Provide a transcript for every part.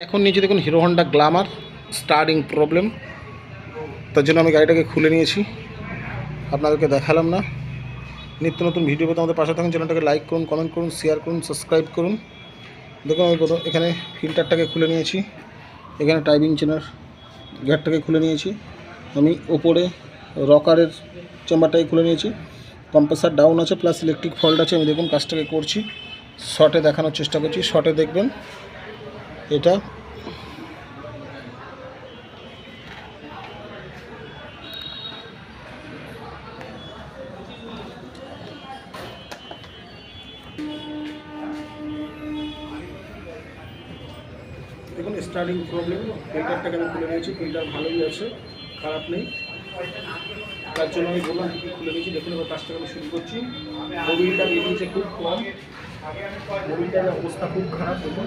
এখন নিচে দেখুন Hero Honda Glamour starting problem, তার জন্য আমি গাড়িটাকে খুলে নিয়েছি। আপনাদেরকে দেখালাম না। নিত্য নতুন ভিডিও পেতে আমাদের পাশে থাকুন, চ্যানেলটাকে লাইক করুন, কমেন্ট করুন, শেয়ার করুন, সাবস্ক্রাইব করুন। দেখুন, আমি প্রথম এখানে ফিল্টারটাকে খুলে নিয়েছি। এখানে টাইপিং চেনার গ্যাটটাকে খুলে নিয়েছি। আমি ওপরে রকারের চেম্বারটাকে খুলে নিয়েছি। কম্প্রেসার ডাউন আছে, প্লাস ইলেকট্রিক ফল্ট আছে। আমি দেখুন কাজটাকে করছি। শর্টে দেখানোর চেষ্টা করছি। শর্টে দেখবেন এটা? দেখুন স্টার্টিং প্রবলেম ফিল্টারটাকে আমি খুলে নিয়েছি ফিল্টার ভালোই আছে, খারাপ নেই। তার জন্য আমি বললাম, কি খুলে নিয়েছি, দেখুন, এবার কাজটাকে আমি শুরু করছি। মোবিলটা বেরিয়েছে খুব কম। মোবিলটার অবস্থা খুব খারাপ, দেখুন।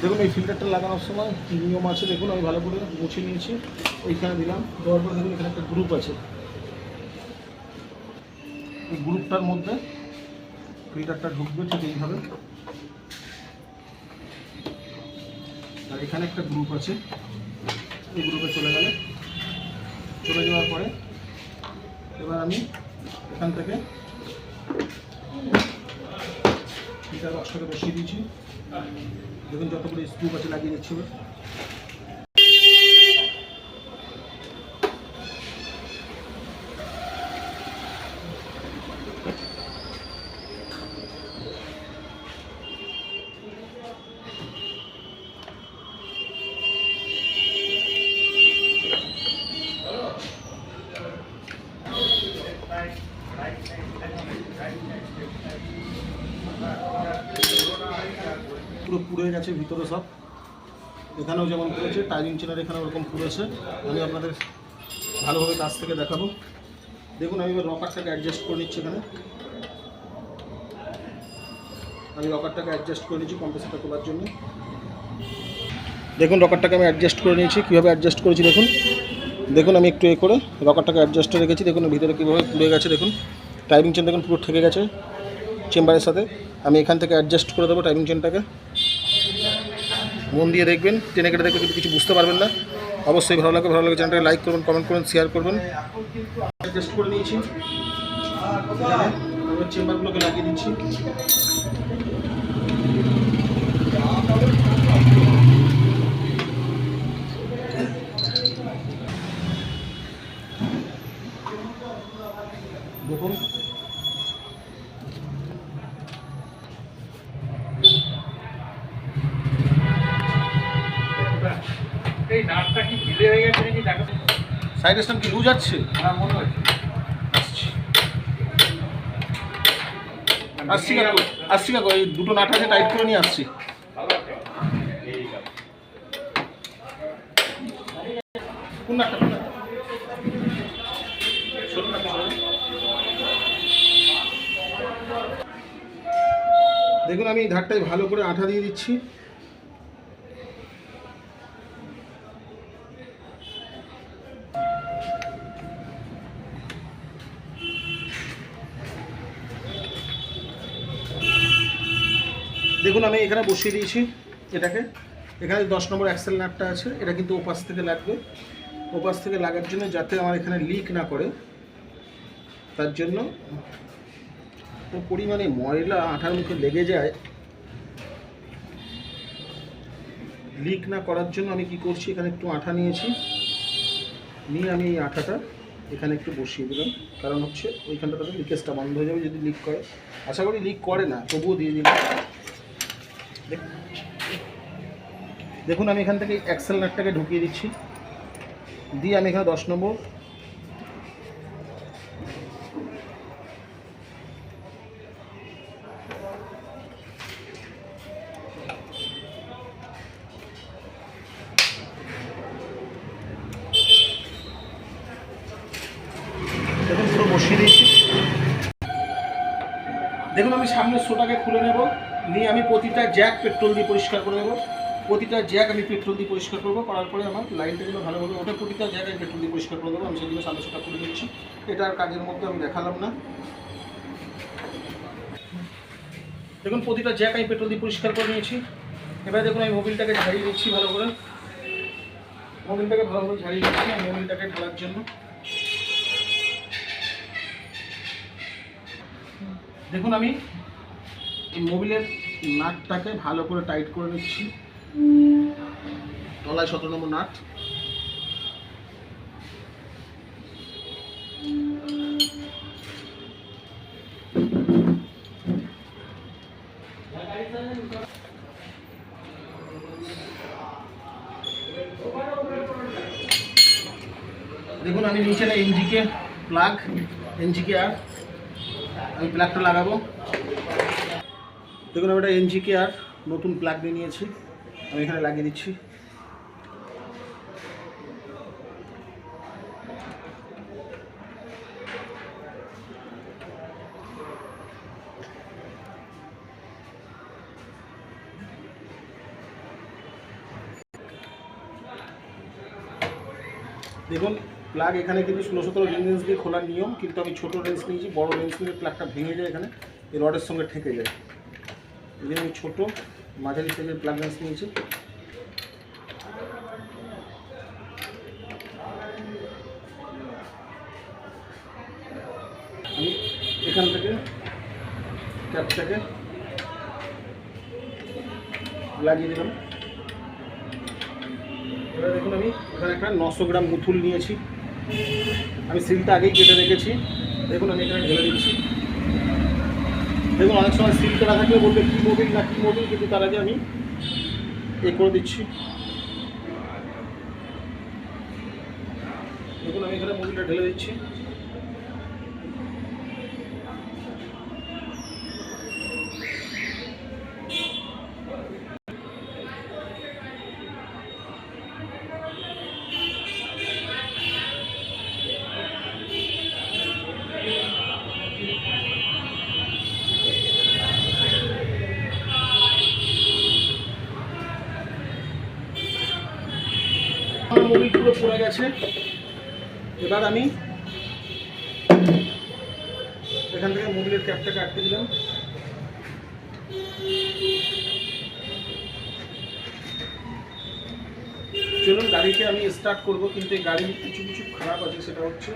দেখুন, এই ফিল্টারটা লাগানোর সময় নিয়ম আছে দেখুন, আমি ভালো করে মুছে নিয়েছি, এইখানে দিলাম। দেওয়ার পর দেখুন, এখানে একটা গ্রুপ আছে। এই গ্রুপটার মধ্যে ফিল্টারটা ঢুকবে ঠিক এইভাবে। আর এখানে একটা গ্রুপ আছে। এই গ্রুপে চলে গেলে। চলে যাওয়ার পরে এবার আমি এখান থেকে ফিল্টার বক্সটাকে বসিয়ে দিয়েছি। দেখুন যতগুলো স্কুপ আছে লাগিয়ে দিচ্ছি এবার পুরো পুড়ে গেছে ভিতরে সব। এখানেও যেমন পুড়েছে টাইলিং চেনার এখানে ওরকম পুড়েছে। আমি আপনাদের ভালোভাবে কাছ থেকে দেখাবো। দেখুন, আমি এবার রকারটাকে অ্যাডজাস্ট করে নিচ্ছি এখানে। আমি রকারটাকে অ্যাডজাস্ট করে নিচ্ছি কম্প্রেসারটা তোলার জন্য। দেখুন রকারটাকে আমি অ্যাডজাস্ট করে নিয়েছি। কীভাবে অ্যাডজাস্ট করেছি দেখুন। দেখুন, আমি একটু এ করে রকারটাকে অ্যাডজাস্টে রেখেছি। দেখুন, ভিতরে কীভাবে পুড়ে গেছে দেখুন। টাইমিং চেন দেখুন, পুরো ঠেকে গেছে। চেম্বারের সাথে। আমি এখান থেকে অ্যাডজাস্ট করে দেবো টাইমিং চেনটাকে মন দিয়ে দেখবেন, টেনে কেটে দেখবেন, কিন্তু কিছু বুঝতে পারবেন না। অবশ্যই ভালো লাগে ভালো লাগে চ্যানেলটাকে লাইক করবেন কমেন্ট করবেন শেয়ার করবেন। করে নিয়েছি। চেম্বারগুলোকে লাগিয়ে দিচ্ছি। এই নাটটা কি ঢিলে হয়ে গেছে নাকি দেখো কি লুজ আছে? আমার মনে হচ্ছে। আসছি। কাকু আসছি কাকু এই দুটো নাট আছে টাইট করে নিয়ে আসছি। কোন নাটটা কোন নাটটা? ছোট নাটটা, ছোট। দেখুন আমি ধারটায় ভালো করে আঠা দিয়ে দিচ্ছি। দেখুন, আমি এখানে বসিয়ে দিয়েছি এটাকে। এখানে দশ নম্বর অ্যাক্সেল নাটটা আছে, এটা কিন্তু ওপাশ থেকে লাগবে। ওপাশ থেকে লাগার জন্য যাতে আমার এখানে লিক না করে। তার জন্য পরিমাণে ময়লা আঠার মুখে লেগে যায়। লিক না করার জন্য আমি কি করছি, এখানে একটু আঠা নিয়েছি। নিয়ে আমি এই আঠাটা এখানে একটু বসিয়ে দিলাম। কারণ হচ্ছে ওইখানটাতে লিকেজটা বন্ধ হয়ে যাবে যদি লিক করে। আশা করি লিক করে না, তবুও দিয়ে দিলাম। দেখুন, আমি এখান থেকে অ্যাক্সেল নাটটাকে ঢুকিয়ে দিচ্ছি। দিয়ে আমি এখানে দশ নম্বর। দেখুন, আমি সামনের শোটাকে খুলে নেব। নিয়ে আমি প্রতিটা জ্যাক পেট্রোল দিয়ে পরিষ্কার করে নেব। প্রতিটা জ্যাক আমি পেট্রোল দিয়ে পরিষ্কার করব, করার পরে আমার লাইনটা যেন ভালোভাবে ওঠে, প্রতিটা জ্যাক আমি পেট্রোল দিয়ে পরিষ্কার করে দেবো আমি সেগুলো খুলে নিচ্ছি এটা আর কাজের মধ্যে আমি দেখালাম না। দেখুন, প্রতিটা জ্যাক আমি পেট্রোল দিয়ে পরিষ্কার করে নিয়েছি। এবার দেখুন, আমি মোবিলটাকে ঝাড়িয়ে দিচ্ছি ভালো করে। মোবিলটাকে ভালো করে ঝাড়িয়ে দিচ্ছি আমি মোবিলটাকে ঢালার জন্য। দেখুন, আমি এই মোবিলের নাটটাকে ভালো করে টাইট করে নিচ্ছি। তলায় সতেরো নম্বর নাট। দেখুন, আমি নিচে না, এনজিকে প্লাগ এনজিকে আর, আমি প্লাগটা লাগাবো। দেখুন, আমি একটা এনজিকে আর নতুন প্লাগ নিয়ে নিয়েছি। আমি এখানে লাগিয়ে দিচ্ছি। দেখুন প্লাগ এখানে কিন্তু ষোলো সতেরো রেঞ্জ দিয়ে খোলার নিয়ম, কিন্তু আমি ছোটো রেঞ্জ নিয়েছি, বড় রেঞ্জ নিয়ে প্লাগটা ভেঙে যায় এখানে, এই রডের সঙ্গে ঠেকে যায়। আমি ছোটো, মাঝারি সাইজের প্লাগ রেঞ্জ নিয়েছি। আমি এখান থেকে ক্যাপটাকে লাগিয়ে দিলাম। এবার দেখুন আমি এখানে একটা নশো গ্রাম মুথুল নিয়েছি। আমি সিলটা আগেই কেটে রেখেছি। দেখুন আমি এখানে ঢেলে দিচ্ছি। দেখুন, অনেক সময় সিল করা থাকলে বলবে কী মোবিল না কী মোবিল কিন্তু তার আগে আমি এ করে দিচ্ছি। দেখুন, আমি এখানে মোবিলটা ঢেলে দিচ্ছি। গেছে এবার আমি এখান থেকে মোবিলের ক্যাপটাকে আটকে দিলাম। চলুন, গাড়িকে আমি স্টার্ট করব, কিন্তু এই গাড়ির কিছু কিছু খারাপ আছে, সেটা হচ্ছে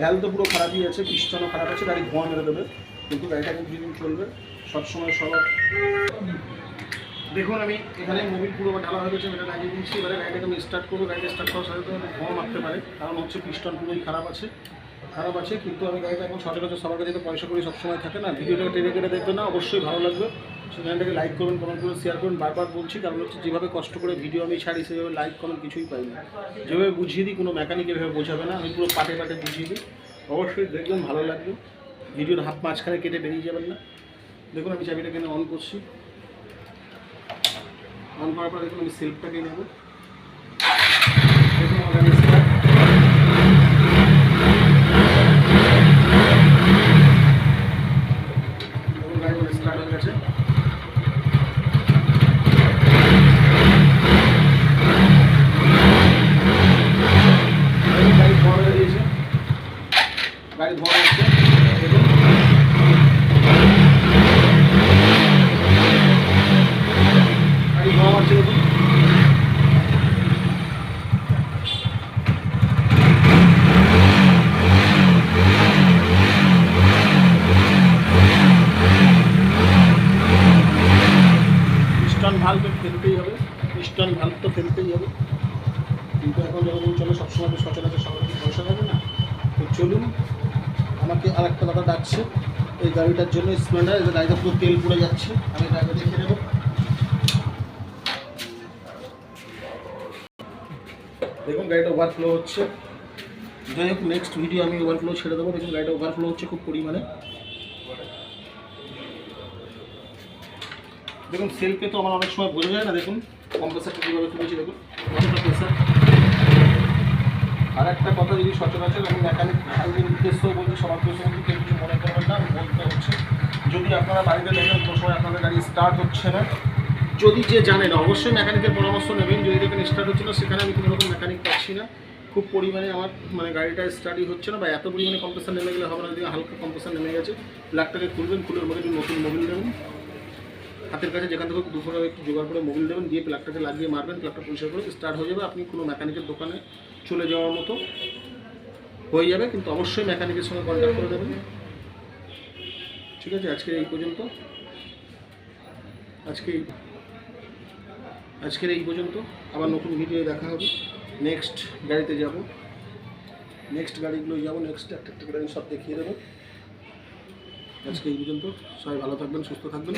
ভ্যাল তো পুরো খারাপই আছে, পিস্টনও খারাপ আছে, গাড়ি ধোঁয়া মেরে দেবে, কিন্তু গাড়িটা খুব চলবে। সবসময় সব দেখুন, আমি এখানে মোবিল পুরো ঢালা হয়ে গেছে এটা লাগিয়ে দিচ্ছি এবারে গাড়িটাকে আমি স্টার্ট করব। গাড়িটা স্টার্ট করার সাথে সাথে ধোঁয়া মারতে পারে। কারণ হচ্ছে পিস্টন পুরোই খারাপ আছে। খারাপ আছে, কিন্তু আমি গাড়িটা এখন সচরাচর সবার কাছে পয়সা করি সবসময় থাকে না। ভিডিওটা টেনে কেটে দেখবেন না, অবশ্যই ভালো লাগবে। চ্যানেলটাকে লাইক করুন কমেন্ট করবেন শেয়ার করুন। বারবার বলছি, কারণ হচ্ছে যেভাবে কষ্ট করে ভিডিও আমি ছাড়ি, সেভাবে লাইক কমেন্ট কিছুই পাই না। যেভাবে বুঝিয়ে দিই, কোনো মেকানিক এভাবে বোঝাবে না। আমি পুরো পাটে পাটে বুঝিয়ে দিই। অবশ্যই দেখবেন ভালো লাগবে। ভিডিওর হাত মাঝখানে কেটে বেরিয়ে যাবেন না। দেখুন, আমি চাবিটা চাবিটাকে অন করছি। অন করার পর দেখুন আমি সিল্কটাকে নেব। দেখুন আমার গাড়ি স্টার্ট হয়ে গেছে দেখুন গাড়ি ধোয়া হয়ে দিয়েছে গাড়ি ধোয়া হচ্ছে দেখুন গাড়ি ধোয়া মারছে দেখুন পিস্টন ভাল্ব ফেলতেই হবে পিস্টন ভাল্ব তো ফেলতেই হবে কিন্তু এখন যখন চলে সবসময় তো সচরাচর সবার কাছে পয়সা থাকে না তো চলুন। আমাকে আর একটা দাদা ডাকছে। এই গাড়িটার জন্য স্প্লেন্ডার এই গাড়িটা পুরো তেল পড়ে যাচ্ছে। আমি এটা আগে দেখে নেব। দেখুন, গাড়িটা ওভারফ্লো হচ্ছে। যাই হোক নেক্সট ভিডিও আমি ওভারফ্লো ছেড়ে দেবো। দেখুন, গাড়িটা ওভারফ্লো হচ্ছে খুব পরিমাণে। দেখুন সেলফে তো আমার অনেক সময় বোঝা যায় না, দেখুন। কম্প্রেসারটা কীভাবে তুলেছি, দেখুন। কতটা প্রেসার আর একটা কথা যদি সচরাচর আমি মেকানিক ভাইদের উদ্দেশ্য বলছি উদ্দেশ্য বলছি কেউ কিছু মনে করবেন না, বলতে হচ্ছে। যদি আপনারা বাড়িতে দেখেন, কোনো সময় আপনাদের গাড়ি স্টার্ট হচ্ছে না। যদি যে জানেন, অবশ্যই মেকানিকের পরামর্শ নেবেন। যদি দেখেন স্টার্ট হচ্ছে না, সেখানে আমি কোনো রকম মেকানিক পাচ্ছি না। খুব পরিমাণে আমার মানে গাড়িটা স্টার্টই হচ্ছে না বা এত পরিমাণে কম্প্রেসার নেমে গেলে হবে না, যদি হালকা কম্প্রেসার নেমে গেছে প্লাগটাকে খুলবেন, খুলের মধ্যে নতুন মোবিল দেবেন, হাতের কাছে যেখান থেকে দুপুরে একটু জোগাড় করে মোবিল দেবেন, দিয়ে প্লাগটাকে লাগিয়ে মারবেন প্লাগটা পরিষ্কার করে স্টার্ট হয়ে যাবে। আপনি কোনো মেকানিকের দোকানে চলে যাওয়ার মতো হয়ে যাবে, কিন্তু অবশ্যই মেকানিকের সঙ্গে কন্ট্যাক্ট করে দেবেন। ঠিক আছে, আজকে এই পর্যন্ত। আজকে আজকের এই পর্যন্ত। আবার নতুন ভিডিও দেখা হবে। নেক্সট গাড়িতে যাব। নেক্সট গাড়িগুলো যাব নেক্সট একটা একটা আমি সব দেখিয়ে দেবো। আজকে এই পর্যন্ত। সবাই ভালো থাকবেন, সুস্থ থাকবেন।